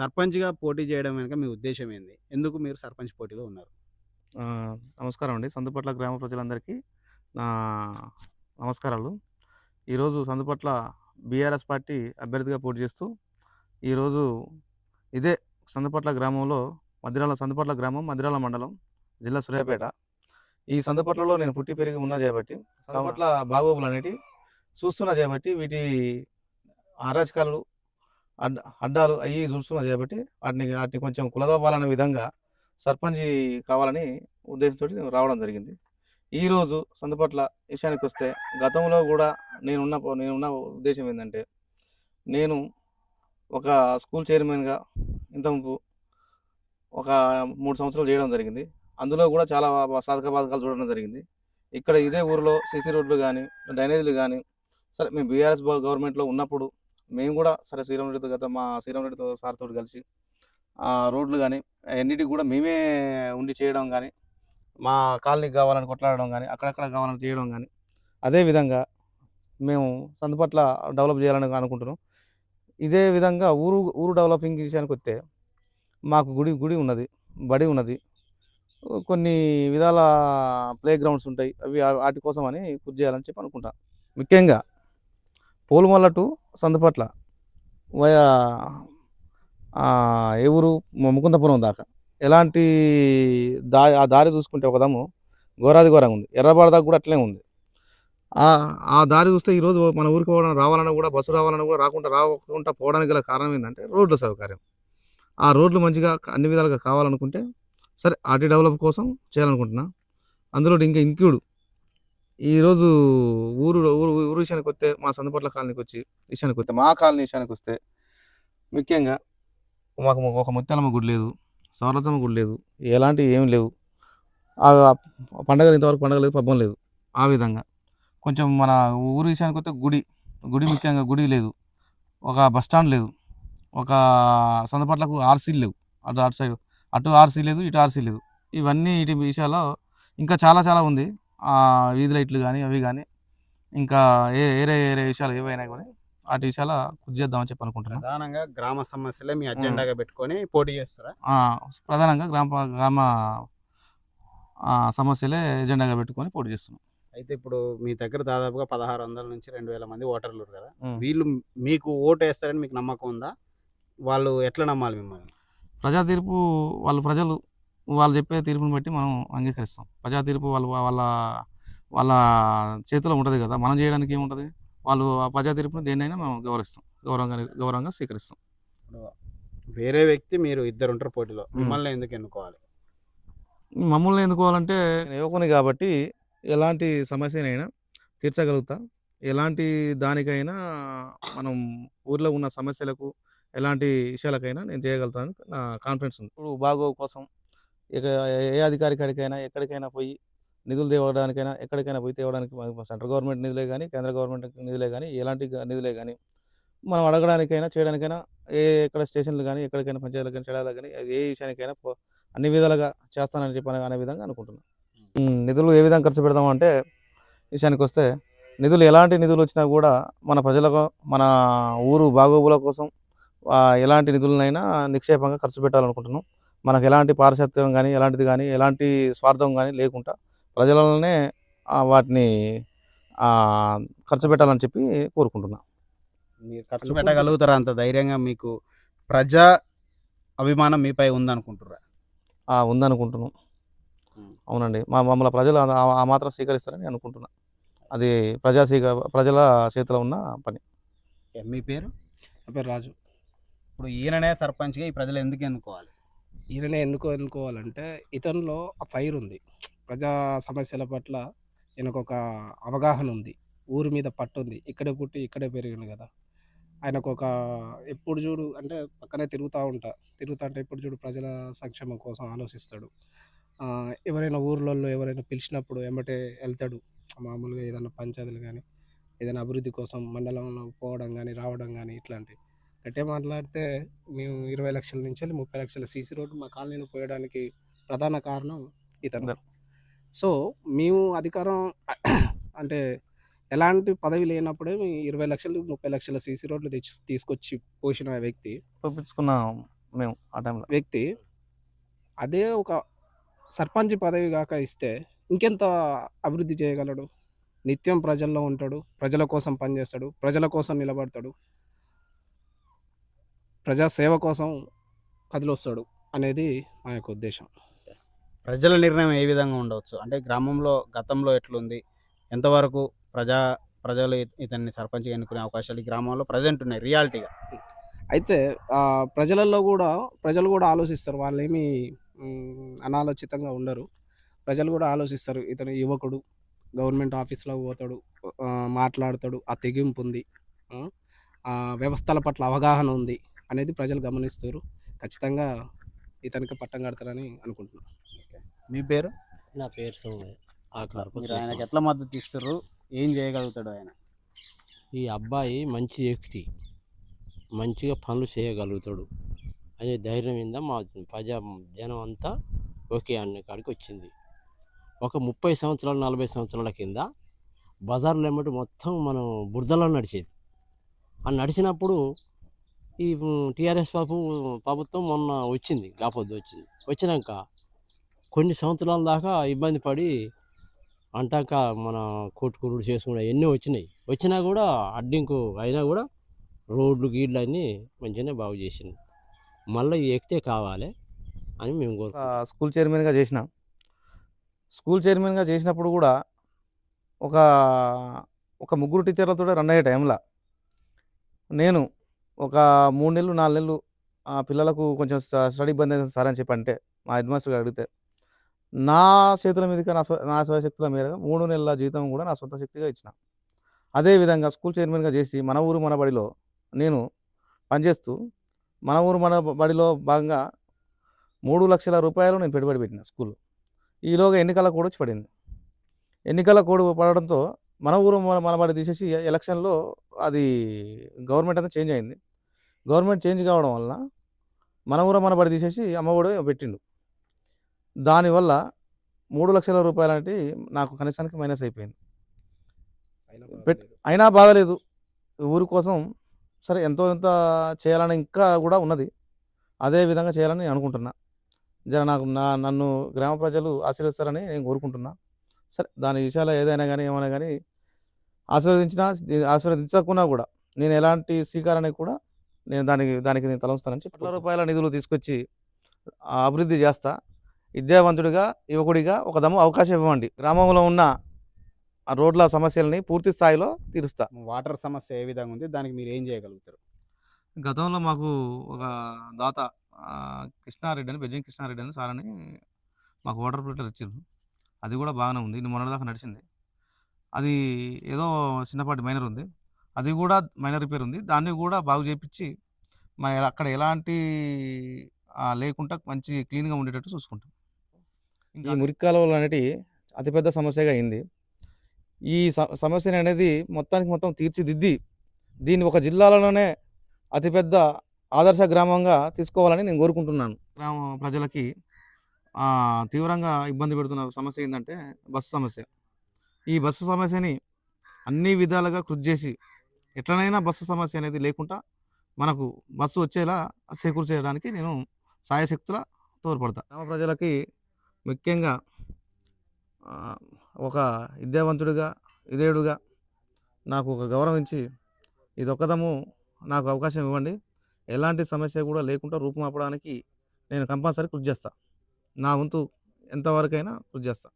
సర్పంచ్‌గా పోటీ చేయడం వెనుక మీ ఉద్దేశ్యం ఏంది? ఎందుకు మీరు సర్పంచ్ పోటీలో ఉన్నారు? నమస్కారం అండి. సందుపట్ల గ్రామ ప్రజలందరికీ నా నమస్కారాలు. ఈరోజు సందుపట్ల బీఆర్ఎస్ పార్టీ అభ్యర్థిగా పోటీ చేస్తూ, ఈరోజు ఇదే సందుపట్ల గ్రామంలో మధిరాల సందుపట్ల గ్రామం, మధిరాల మండలం, జిల్లా సూర్యాపేట. ఈ సందుపట్లలో నేను పుట్టి పెరిగి ఉన్నా చేబట్టి, సందుపట్ల బాగోగులు అనేటివి చూస్తున్నా చేబట్టి, వీటి అరాచకాలు, అడ్ అడ్డాలు అయ్యి చూస్తున్నది కాబట్టి వాటిని వాటిని కొంచెం కులదోపాలనే విధంగా సర్పంచ్ కావాలని ఉద్దేశంతోటి నేను రావడం జరిగింది. ఈరోజు సందుపట్ల విషయానికొస్తే గతంలో కూడా నేనున్న నేనున్న ఉద్దేశం ఏంటంటే నేను ఒక స్కూల్ చైర్మన్‌గా ఇంతకు ఒక మూడు సంవత్సరాలు చేయడం జరిగింది. అందులో కూడా చాలా సాధక బాధకాలు చూడడం జరిగింది. ఇక్కడ ఇదే ఊరిలో సీసీ రోడ్లు కానీ డ్రైనేజీలు కానీ సరే మేము బీఆర్ఎస్ గవర్నమెంట్‌లో ఉన్నప్పుడు మేము కూడా సరే శ్రీరామ్ రెడ్డితో గత మా శ్రీరామ్ రెడ్డితో సార్ కలిసి రోడ్లు కానీ అన్నిటికి కూడా మేమే ఉండి చేయడం కానీ మా కాలనీకి కావాలని కొట్లాడడం కానీ అక్కడక్కడ కావాలని చేయడం కానీ అదే విధంగా మేము సందుపట్ల డెవలప్ చేయాలని అనుకుంటున్నాం. ఇదే విధంగా ఊరు ఊరు డెవలపింగ్ విషయానికి వస్తే మాకు గుడి గుడి ఉన్నది. బడి ఉన్నది. కొన్ని విధాల ప్లే గ్రౌండ్స్ ఉంటాయి. అవి వాటి కోసం అని కృషి చేయాలని చెప్పి అనుకుంటా. ముఖ్యంగా పోలుమల్ల టు సందుపట్ల వయా ఏ ఊరు ముకుందపురం దాకా. ఎలాంటి దారి ఆ దారి చూసుకుంటే ఒకదాము ఘోరాది ఘోరంగా ఉంది. ఎర్రబాడ దాకా కూడా అట్లే ఉంది. ఆ దారి చూస్తే ఈరోజు మన ఊరికి పోవడం రావాలన్నా కూడా బస్సు రావాలన్నా కూడా రాకుండా రాకుండా పోవడానికి గల కారణం ఏంటంటే రోడ్ల సౌకర్యం. ఆ రోడ్లు మంచిగా అన్ని విధాలుగా కావాలనుకుంటే, సరే ఆర్టీ డెవలప్ కోసం చేయాలనుకుంటున్నా. అందులో ఇంకా ఇంక్లూడ్ ఈరోజు ఊరు ఊరు ఊరు విషయానికి వస్తే మా సందుపట్ల విషయానికి వస్తే మా కాలనీ విషయానికి వస్తే ముఖ్యంగా మాకు ఒక ముత్యాలమ్మ గుడి లేదు. సవరలచ్చమ్మ గుడి లేదు. ఎలాంటివి ఏమి లేవు. పండగలు ఇంతవరకు పండగ లేదు. పబ్బం లేదు. ఆ విధంగా కొంచెం మన ఊరు విషయానికొస్తే గుడి, గుడి ముఖ్యంగా గుడి లేదు. ఒక బస్ స్టాండ్ లేదు. ఒక సందపట్లకు ఆర్సీలు లేవు. అటు అటు సైడ్ అటు ఆర్సీ లేదు. ఇటు ఆర్సీ లేదు. ఇవన్నీ ఇటు విషయాల్లో ఇంకా చాలా చాలా ఉంది. వీధి లైట్లు గానీ, అవి గానీ, ఇంకా ఏ వేరే వేరే విషయాలు ఏవైనా గానీ ఆటి విషయాల కృషి చేద్దామని చెప్పి అనుకుంటున్నా. ప్రధానంగా గ్రామ సమస్యలే మీ. అజెండాగా పెట్టుకొని పోటీ చేస్తారా? ప్రధానంగా గ్రామ గ్రామ సమస్యలే ఎజెండాగా పెట్టుకొని పోటీ చేస్తున్నాం. అయితే ఇప్పుడు మీ దగ్గర దాదాపుగా 1600-2000 మంది ఓటర్లు ఉన్నారు కదా! వీళ్ళు మీకు ఓటేస్తారని మీకు నమ్మకం ఉందా? వాళ్ళు ఎట్లా నమ్మాలి మిమ్మల్ని? ప్రజా తీర్పు వాళ్ళు ప్రజలు వాళ్ళు చెప్పే తీర్పుని బట్టి మనం అంగీకరిస్తాం. ప్రజా తీర్పు వాళ్ళు వాళ్ళ వాళ్ళ చేతిలో ఉంటది కదా! మనం చేయడానికి ఏముంటది? వాళ్ళు ఆ ప్రజా తీర్పుని దేన్నైనా మనం గౌరవిస్తాం. గౌరవంగా గౌరవంగా స్వీకరిస్తాం. వేరే వ్యక్తి మీరు ఇద్దరుంటారు పోటీలో. హ్మ్. మిమ్మల్ని ఎందుకు ఎన్నుకోవాలి? మమ్మల్ని ఎన్నుకోవాలంటే నేను యువకుని కాబట్టి ఎలాంటి సమస్యనైనా తీర్చగలుగుతా. ఎలాంటి దానికైనా మనం ఊర్లో ఉన్న సమస్యలకు, ఎలాంటి విషయాలకైనా నేను చేయగలుగుతానని నా కాన్ఫిడెన్స్ ఉంది. ఇప్పుడు బాగోగు కోసం ఇక ఏ అధికారి కాడికైనా, ఎక్కడికైనా పోయి నిధులు తేవడానికైనా, ఎక్కడికైనా పోయి తేవడానికి సెంట్రల్ గవర్నమెంట్ నిధులే గానీ, కేంద్ర గవర్నమెంట్ నిధులే గానీ, ఎలాంటి నిధులే గానీ, మనం అడగడానికైనా, చేయడానికైనా ఏ ఎక్కడ స్టేషన్‌లు గానీ, ఎక్కడికైనా పంచాయతీలకు గానీ, చేయడానికి గానీ, ఏ విషయానికైనా అన్ని విధాలుగా చేస్తానని చెప్పి అనే విధంగా అనుకుంటున్నా. హ్మ్. నిధులు ఏ విధంగా ఖర్చు పెడతామంటే విషయానికొస్తే నిధులు ఎలాంటి నిధులొచ్చినా కూడా మన ప్రజలకు, మన ఊరు బాగోగుల కోసం ఎలాంటి నిధులనైనా నిక్షేపంగా ఖర్చు పెట్టాలనుకుంటున్నాం. మనకు ఎలాంటి పారిశుధ్యం గానీ, ఎలాంటిది గానీ, ఎలాంటి స్వార్థం గానీ లేకుండా ప్రజలనే వాటిని ఖర్చు పెట్టాలని చెప్పి కోరుకుంటున్నా. మీరు ఖర్చు పెట్టగలుగుతారా అంత ధైర్యంగా మీకు ప్రజా అభిమానం మీపై ఉందనుకుంటుర్రా? ఆ! ఉందనుకుంటున్నాం. అవునండి. మా మమ్మల్ని ప్రజలు ఆ మాత్రం స్వీకరిస్తారని అనుకుంటున్నా. అది ప్రజా స్వీక ప్రజల చేతిలో ఉన్న పని. మీ పేరు? నా పేరు రాజు. ఇప్పుడు ఈయననే సర్పంచ్‌గా ఈ ప్రజలు ఎందుకు ఎన్నుకోవాలి? ఈయననే ఎందుకు అనుకోవాలంటే ఇతనిలో ఆ ఫైర్ ఉంది. ప్రజా సమస్యల పట్ల ఈయనకొక అవగాహన ఉంది. ఊరి మీద పట్టు ఉంది ఇక్కడే పుట్టి ఇక్కడే పెరిగింది కదా ఆయనకు ఆయనకొక ఎప్పుడు చూడు అంటే పక్కనే తిరుగుతూ ఉంటా. తిరుగుతాంటే ఎప్పుడు చూడు ప్రజల సంక్షేమం కోసం ఆలోచిస్తాడు. ఎవరైనా ఊర్లలో ఎవరైనా పిలిచినప్పుడు వెంబటే వెళ్తాడు మామూలుగా ఏదైనా పంచాయతీలు కానీ ఏదైనా అభివృద్ధి కోసం మండలంలో పోవడం కానీ రావడం కానీ ఇట్లాంటివి. గట్టిగా మాట్లాడితే మేము 20,00,000 నుంచెల్లి 30,00,000 సీసీ రోడ్డు మా కాలనీలో పోయడానికి ప్రధాన కారణం ఇతను. సో, మేము అధికారం అంటే ఎలాంటి పదవి లేనప్పుడే మీ 20,00,000, 30,00,000 సీసీ రోడ్లు తెచ్చి తీసుకొచ్చి పోసిన వ్యక్తి. చూపించుకున్న మేము ఆ టైంలో వ్యక్తి అదే ఒక సర్పంచ్ పదవి కాక ఇస్తే ఇంకెంత అభివృద్ధి చేయగలడు నిత్యం ప్రజల్లో ఉంటాడు ప్రజల కోసం పనిచేస్తాడు ప్రజల కోసం నిలబడతాడు ప్రజా సేవ కోసం కదిలొస్తాడు అనేది మా యొక్క ఉద్దేశం. ప్రజల నిర్ణయం ఏ విధంగా ఉండవచ్చు? అంటే గ్రామంలో గతంలో ఎట్లుంది? ఎంతవరకు ప్రజా ప్రజలు ఇత- ఇతన్ని సర్పంచ్ ఎన్నుకునే అవకాశాలు ఈ గ్రామంలో ప్రజెంట్ ఉన్నాయి రియాలిటీగా? అయితే ప్రజలలో కూడా ప్రజలు కూడా ఆలోచిస్తారు. వాళ్ళు ఏమి అనాలోచితంగా ఉండరు. ప్రజలు కూడా ఆలోచిస్తారు ఇతను యువకుడు గవర్నమెంట్ ఆఫీస్లో పోతాడు మాట్లాడతాడు ఆ తెగింపు ఉంది వ్యవస్థల పట్ల అవగాహన ఉంది. అనేది ప్రజలు గమనిస్తారు. ఖచ్చితంగా ఇతనికి పట్టం కడతారని అనుకుంటున్నాను మీ పేరు? నా పేరు సోమయ్య. మీరు ఆయనకి. ఎట్లా మద్దతు ఇస్తారు ఏం చేయగలుగుతాడు ఆయన? ఈ అబ్బాయి మంచి వ్యక్తి. మంచిగా పనులు చేయగలుగుతాడు. అనే ధైర్యం మీద మా ప్రజా జనం అంతా ఓకే అన్న కాడికి వచ్చింది. ఒక ముప్పై సంవత్సరాలు నలభై సంవత్సరాల కింద బజార్లో ఏమంటే మొత్తం మనం బురదలో నడిచేది. ఆ నడిచినప్పుడు ఈ టీఆర్ఎస్ పాపు ప్రభుత్వం మొన్న వచ్చింది కాపొద్దు వచ్చింది. వచ్చినాక కొన్ని సంవత్సరాల దాకా ఇబ్బంది పడి అంటాక మన కొట్టుకురుడు చేసుకుని ఎన్నో వచ్చినాయి. వచ్చినా కూడా అడ్డింకు అయినా కూడా రోడ్లు గీడ్లు అన్నీ మంచిగానే బాగు చేసింది. మళ్ళీ ఈ ఎక్కితే కావాలి అని మేము కోరు స్కూల్ చైర్మన్గా చేసిన స్కూల్ చైర్మన్గా చేసినప్పుడు కూడా ఒక ఒక ముగ్గురు టీచర్లతో రన్ అయ్యే టైంలో. నేను ఒక మూడు నెలలు నాలుగు నెలలు ఆ పిల్లలకు కొంచెం స్టడీ ఇబ్బంది అయింది సార్ అని చెప్పి అంటే మా హెడ్మాస్టర్ గారు అడిగితే నా చేతుల మీదుగా నా స్వ- నా స్వశక్తుల మేరకు మూడు నెలల జీతం కూడా నా సొంత శక్తిగా ఇచ్చిన. అదేవిధంగా స్కూల్ చైర్మన్గా చేసి మన ఊరు మన బడిలో నేను పనిచేస్తూ మన ఊరు మన బడిలో భాగంగా మూడు లక్షల రూపాయలు నేను పెట్టుబడి పెట్టిన స్కూల్లో. ఈలోగా ఎన్నికల కోడ్ వచ్చి పడింది. ఎన్నికల కోడ్ పడడంతో మన ఊరు మన మన బడి తీసేసి ఎలక్షన్లో అది గవర్నమెంట్ అంతా చేంజ్ అయింది. గవర్నమెంట్ చేంజ్ కావడం వలన మన ఊరు మన బడి తీసేసి అమ్మఒడి పెట్టిండు. దానివల్ల మూడు లక్షల రూపాయలు అంటే నాకు కనీసానికి మైనస్ అయిపోయింది. పెట్- అయినా బాధలేదు ఊరి కోసం సరే ఎంతో ఎంత చేయాలని ఇంకా కూడా ఉన్నది. అదే విధంగా చేయాలని నేను అనుకుంటున్నా. జర నాకు నా నన్ను గ్రామ ప్రజలు ఆశీర్వదిస్తారని నేను కోరుకుంటున్నా. సరే దాని విషయాలు ఏదైనా కానీ ఏమైనా కానీ ఆశీర్వదించినా ఆశీర్వదించకున్నా కూడా నేను ఎలాంటి స్వీకారానికి కూడా నేను దానికి దానికి నేను తలంస్తానని చెప్పి రూపాయల నిధులు తీసుకొచ్చి అభివృద్ధి చేస్తా. విద్యావంతుడిగా యువకుడిగా ఒక దమ్ము అవకాశం ఇవ్వండి. గ్రామంలో ఉన్న ఆ రోడ్ల సమస్యల్ని పూర్తి స్థాయిలో తీరుస్తా. వాటర్ సమస్య ఏ విధంగా ఉంది? దానికి మీరు ఏం చేయగలుగుతారు? గతంలో మాకు ఒక దాత కృష్ణారెడ్డి అని బెజ్జం కృష్ణారెడ్డి అని సార్ అని మాకు వాటర్ ఫిల్టర్ ఇచ్చిండ్రు. అది కూడా బాగానే ఉంది. ఇన్ని మొన్నటి దాకా నడిచింది. అది ఏదో చిన్నపాటి మైనర్ ఉంది. అది కూడా మైనర్ రిపేర్ ఉంది. దాన్ని కూడా బాగు చేపించి మన అక్కడ ఎలాంటి లేకుండా మంచి క్లీన్గా ఉండేటట్టు చూసుకుంటాం. ఈ మురికి కాలువలు అనేటి అతిపెద్ద సమస్యగా అయింది. ఈ సమస్యని అనేది మొత్తానికి మొత్తం తీర్చిదిద్ది దీన్ని ఒక జిల్లాలోనే అతిపెద్ద ఆదర్శ గ్రామంగా తీసుకోవాలని నేను కోరుకుంటున్నాను. గ్రామ ప్రజలకి తీవ్రంగా ఇబ్బంది పెడుతున్న సమస్య ఏంటంటే బస్సు సమస్య. ఈ బస్సు సమస్యని అన్ని విధాలుగా కృషి చేసి ఎట్లనైనా బస్సు సమస్య అనేది లేకుండా మనకు బస్సు వచ్చేలా చేకూరు చేయడానికి నేను సాయశక్తుల తోడ్పడతా. గ్రామ ప్రజలకి ముఖ్యంగా ఒక విద్యావంతుడిగా విధేయుడుగా నాకు ఒక గౌరవించి ఇదొక్కదము నాకు అవకాశం ఇవ్వండి. ఎలాంటి సమస్య కూడా లేకుండా రూపుమాపడానికి నేను కంపల్సరీ కృషి చేస్తాను నా వంతు ఎంతవరకైనా కృషి చేస్తాను